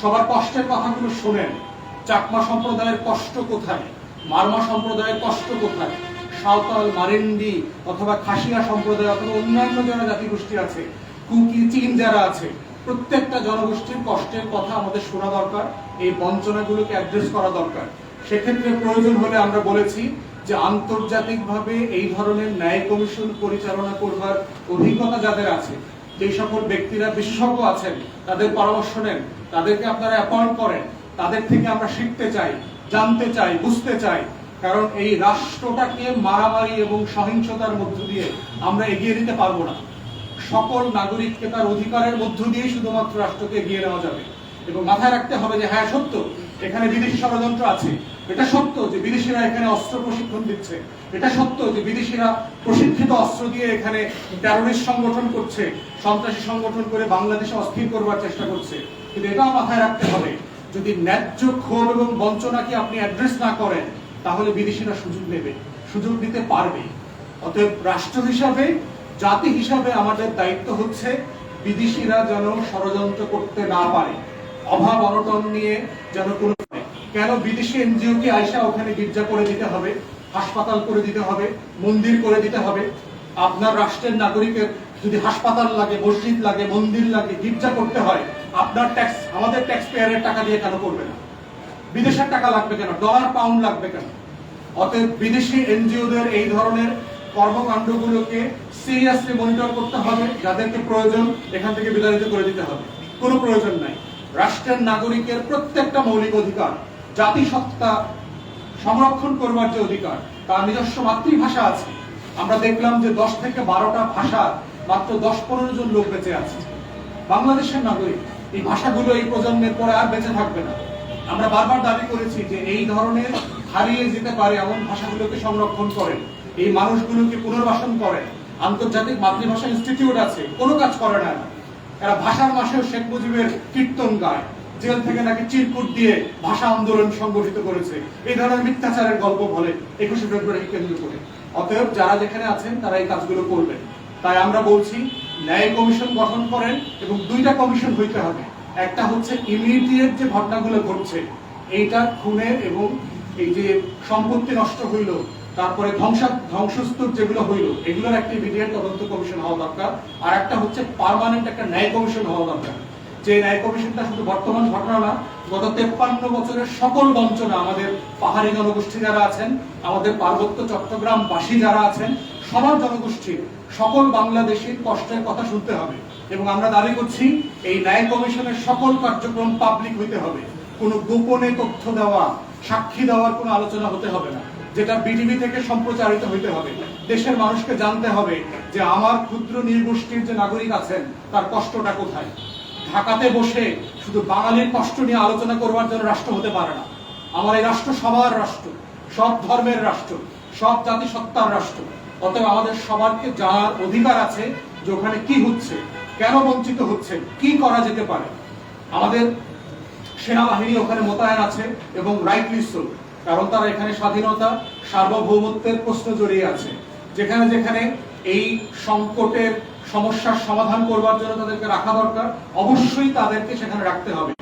সবার কষ্টের কথাগুলো শোনেন। চাকমা সম্প্রদায়ের কষ্ট কোথায়? মারমা সম্প্রদায়ের কষ্ট কোথায়? সাঁওতাল মারেন্ডি অথবা খাসিয়া সম্প্রদায় অথবা অন্যান্য যারা জাতিগোষ্ঠী আছে, কুকি, চীন যারা আছে, প্রত্যেকটা জনগোষ্ঠীর কষ্টের কথা আমাদের শোনা দরকার, এই বঞ্চনাগুলোকে অ্যাড্রেস করা দরকার। সেক্ষেত্রে প্রয়োজন হলে আমরা বলেছি যে আন্তর্জাতিকভাবে এই ধরনের ন্যায় কমিশন পরিচালনা করবার অভিজ্ঞতা যাদের আছে যে সকল ব্যক্তিরা বিশেষজ্ঞ আছেন, তাদের পরামর্শ নেন, তাদেরকে আপনারা অ্যাপয়েন্ট করেন, তাদের থেকে আমরা শিখতে চাই, জানতে চাই, বুঝতে চাই। কারণ এই রাষ্ট্রটাকে মারামারি এবং সহিংসতার মধ্য দিয়ে আমরা এগিয়ে দিতে পারব না। সকল নাগরিককে তার অধিকারের মধ্য দিয়ে শুধুমাত্র রাষ্ট্রকে এগিয়ে নেওয়া যাবে। এবং মাথায় রাখতে হবে যে হ্যাঁ সত্য, এখানে বিদেশি ষড়যন্ত্র আছে। এটা সত্য যে বিদেশিরা এখানে অস্ত্র প্রশিক্ষণ দিচ্ছে। এটা সত্য যে বিদেশিরা প্রশিক্ষিত অস্ত্র দিয়ে এখানে টেরোরিস্ট সংগঠন করছে। সন্ত্রাসী সংগঠন করে বাংলাদেশে অস্থির করবার চেষ্টা করছে। কিন্তু এটাও মাথায় রাখতে হবে, যদি ন্যায্য ক্ষোভ এবং বঞ্চনাকে আপনি অ্যাড্রেস না করেন, তাহলে বিদেশিরা সুযোগ নেবে, সুযোগ দিতে পারবে। অতএব রাষ্ট্র হিসাবে, জাতি হিসাবে আমাদের দায়িত্ব হচ্ছে বিদেশিরা যেন ষড়যন্ত্র করতে না পারে। অভাব অনটন নিয়ে যেন কোনো কেন বিদেশি এনজিও কে আইসা ওখানে গির্জা করে দিতে হবে, হাসপাতাল করে দিতে হবে, মন্দির করে দিতে হবে? আপনার রাষ্ট্রের নাগরিকের যদি হাসপাতাল লাগে, মসজিদ লাগে, মন্দির লাগে, গির্জা করতে হয়, আপনার ট্যাক্স আমাদের ট্যাক্স পেয়ারের টাকা দিয়ে কেন করবে না? বিদেশের টাকা লাগবে কেন? ডলার পাউন্ড লাগবে কেন? অতএব বিদেশি এনজিওদের এই ধরনের কর্মকাণ্ডগুলোকে সিরিয়াসলি মনিটর করতে হবে, যাদেরকে প্রয়োজন, এখান থেকে বিতাড়িত করে দিতে হবে। কোনো প্রয়োজন নাই। রাষ্ট্রের নাগরিকের প্রত্যেকটা মৌলিক অধিকার জাতিসত্তা সংরক্ষণ করবার যে অধিকার, তার নিজস্ব মাতৃভাষা আছে। আমরা দেখলাম যে দশ থেকে বারোটা ভাষা মাত্র দশ পনেরো জন লোক বেঁচে আছে। বাংলাদেশের নাগরিক, এই ভাষাগুলো এই প্রজন্মের পরে আর বেঁচে থাকবে না। আমরা বারবার দাবি করেছি যে এই ধরনের হারিয়ে যেতে পারে এমন ভাষাগুলোকে সংরক্ষণ করেন এই মানুষগুলোকে পুনর্বাসন করেন আন্তর্জাতিক মাতৃভাষা ইনস্টিটিউট আছে, কোনো কাজ করে না এরা। ভাষার মাসেও শেখ মুজিবের কীর্তন গায়। জেল থেকে নাকি চিরকুট দিয়ে ভাষা আন্দোলন সংগঠিত করেছে। এই ধরনের মিথ্যাচারের গল্প বলে একুশে ফেব্রুয়ারি কেন্দ্র করে। অতএব যারা যেখানে আছেন, তারা এই কাজগুলো করবেন। তাই আমরা বলছি, ন্যায় কমিশন গঠন করেন এবং দুইটা কমিশন হইতে হবে। একটা হচ্ছে ইমিডিয়েট যে ঘটনাগুলো ঘটছে, এইটা খুনের এবং এই যে সম্পত্তি নষ্ট হইল, তারপরে ধ্বংসা, ধ্বংসস্তূপ যেগুলো হইল, এগুলোর একটা ইমিডিয়েট তদন্ত কমিশন হওয়া দরকার। আর একটা হচ্ছে পার্মানেন্ট একটা ন্যায় কমিশন হওয়া দরকার। যে ন্যায় কমিশনটা শুধু বর্তমান ঘটনা না, গত তেপ্পান্ন বছরের সকল বঞ্চনা আমাদের পাহাড়ি জনগোষ্ঠী যারা আছেন, আমাদের পার্বত্য চট্টগ্রামবাসী যারা আছেন, সবার জনগোষ্ঠীর সকল বাংলাদেশির কষ্টের কথা শুনতে হবে। এবং আমরা দাবি করছি, এই ন্যায় কমিশনের সকল কার্যক্রম পাবলিক হইতে হবে। কোনো গোপনে তথ্য দেওয়া, সাক্ষী দেওয়ার কোনো আলোচনা হতে হবে না। যেটা বিটিভি থেকে সম্প্রচারিত হইতে হবে। দেশের মানুষকে জানতে হবে যে আমার ক্ষুদ্র নির্গোষ্ঠীর যে নাগরিক আছেন, তার কষ্টটা কোথায়? ঢাকাতে বসে শুধু বাঙালির কষ্ট নিয়ে আলোচনা করবার জন্য রাষ্ট্র হতে পারে না। আমার এই রাষ্ট্র সবার রাষ্ট্র, সব ধর্মের রাষ্ট্র, সব জাতিসত্তার রাষ্ট্র। অতএব আমাদের সবারকে যার অধিকার আছে যে ওখানে কি হচ্ছে, কেন বঞ্চিত হচ্ছে, কি করা যেতে পারে, আমাদের সেনাবাহিনী ওখানে মোতায়েন আছে এবং রাইটলি সো কারণ তারা এখানে স্বাধীনতা, সার্বভৌমত্বের প্রশ্ন জড়িয়ে আছে। যেখানে যেখানে এই সংকটের সমস্যার সমাধান করবার জন্য তাদেরকে রাখা দরকার। অবশ্যই তাদেরকে সেখানে রাখতে হবে।